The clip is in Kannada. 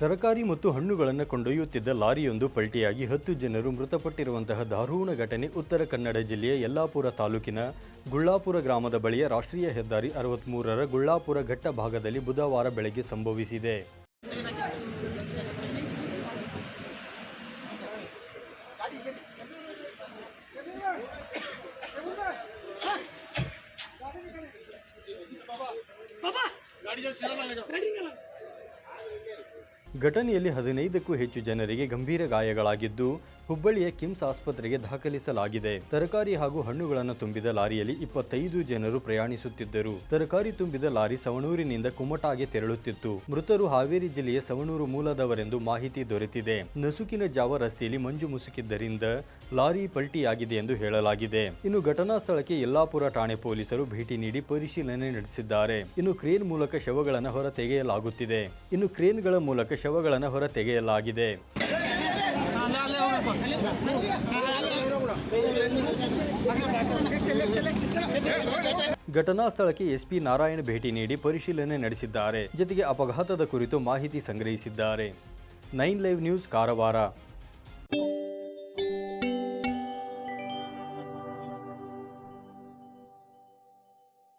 ತರಕಾರಿ ಮತ್ತು ಹಣ್ಣುಗಳನ್ನು ಕೊಂಡೊಯ್ಯುತ್ತಿದ್ದ ಲಾರಿಯೊಂದು ಪಲ್ಟಿಯಾಗಿ ಹತ್ತು ಜನರು ಮೃತಪಟ್ಟಿರುವಂತಹ ದಾರುಣ ಘಟನೆ ಉತ್ತರ ಕನ್ನಡ ಜಿಲ್ಲೆಯ ಯಲ್ಲಾಪುರ ತಾಲೂಕಿನ ಗುಳ್ಳಾಪುರ ಗ್ರಾಮದ ಬಳಿಯ ರಾಷ್ಟ್ರೀಯ ಹೆದ್ದಾರಿ ಅರವತ್ತ್ಮೂರರ ಗುಳ್ಳಾಪುರ ಘಟ್ಟ ಭಾಗದಲ್ಲಿ ಬುಧವಾರ ಬೆಳಗ್ಗೆ ಸಂಭವಿಸಿದೆ. ಘಟನೆಯಲ್ಲಿ ಹದಿನೈದಕ್ಕೂ ಹೆಚ್ಚು ಜನರಿಗೆ ಗಂಭೀರ ಗಾಯಗಳಾಗಿದ್ದು, ಹುಬ್ಬಳ್ಳಿಯ ಕಿಮ್ಸ್ ಆಸ್ಪತ್ರೆಗೆ ದಾಖಲಿಸಲಾಗಿದೆ. ತರಕಾರಿ ಹಾಗೂ ಹಣ್ಣುಗಳನ್ನು ತುಂಬಿದ ಲಾರಿಯಲ್ಲಿ ಇಪ್ಪತ್ತೈದು ಜನರು ಪ್ರಯಾಣಿಸುತ್ತಿದ್ದರು. ತರಕಾರಿ ತುಂಬಿದ ಲಾರಿ ಸವಣೂರಿನಿಂದ ಕುಮಟಾಗೆ ತೆರಳುತ್ತಿತ್ತು. ಮೃತರು ಹಾವೇರಿ ಜಿಲ್ಲೆಯ ಸವಣೂರು ಮೂಲದವರೆಂದು ಮಾಹಿತಿ ದೊರೆತಿದೆ. ನಸುಕಿನ ಜಾವ ರಸ್ತೆಯಲ್ಲಿ ಮಂಜು ಮುಸುಕಿದ್ದರಿಂದ ಲಾರಿ ಪಲ್ಟಿಯಾಗಿದೆ ಎಂದು ಹೇಳಲಾಗಿದೆ. ಇನ್ನು ಘಟನಾ ಸ್ಥಳಕ್ಕೆ ಯಲ್ಲಾಪುರ ಠಾಣೆ ಪೊಲೀಸರು ಭೇಟಿ ನೀಡಿ ಪರಿಶೀಲನೆ ನಡೆಸಿದ್ದಾರೆ. ಇನ್ನು ಕ್ರೇನ್ ಮೂಲಕ ಶವಗಳನ್ನು ಹೊರತೆಗೆಯಲಾಗುತ್ತಿದೆ. ಇನ್ನು ಕ್ರೇನ್ಗಳ ಮೂಲಕ ಶವಗಳನ್ನು ಹೊರತೆಗೆಯಲಾಗಿದೆ. ಘಟನಾ ಸ್ಥಳಕ್ಕೆ ಎಸ್ಪಿ ನಾರಾಯಣ್ ಭೇಟಿ ನೀಡಿ ಪರಿಶೀಲನೆ ನಡೆಸಿದ್ದಾರೆ. ಜೊತೆಗೆ ಅಪಘಾತದ ಕುರಿತು ಮಾಹಿತಿ ಸಂಗ್ರಹಿಸಿದ್ದಾರೆ. Nine live news Karwar.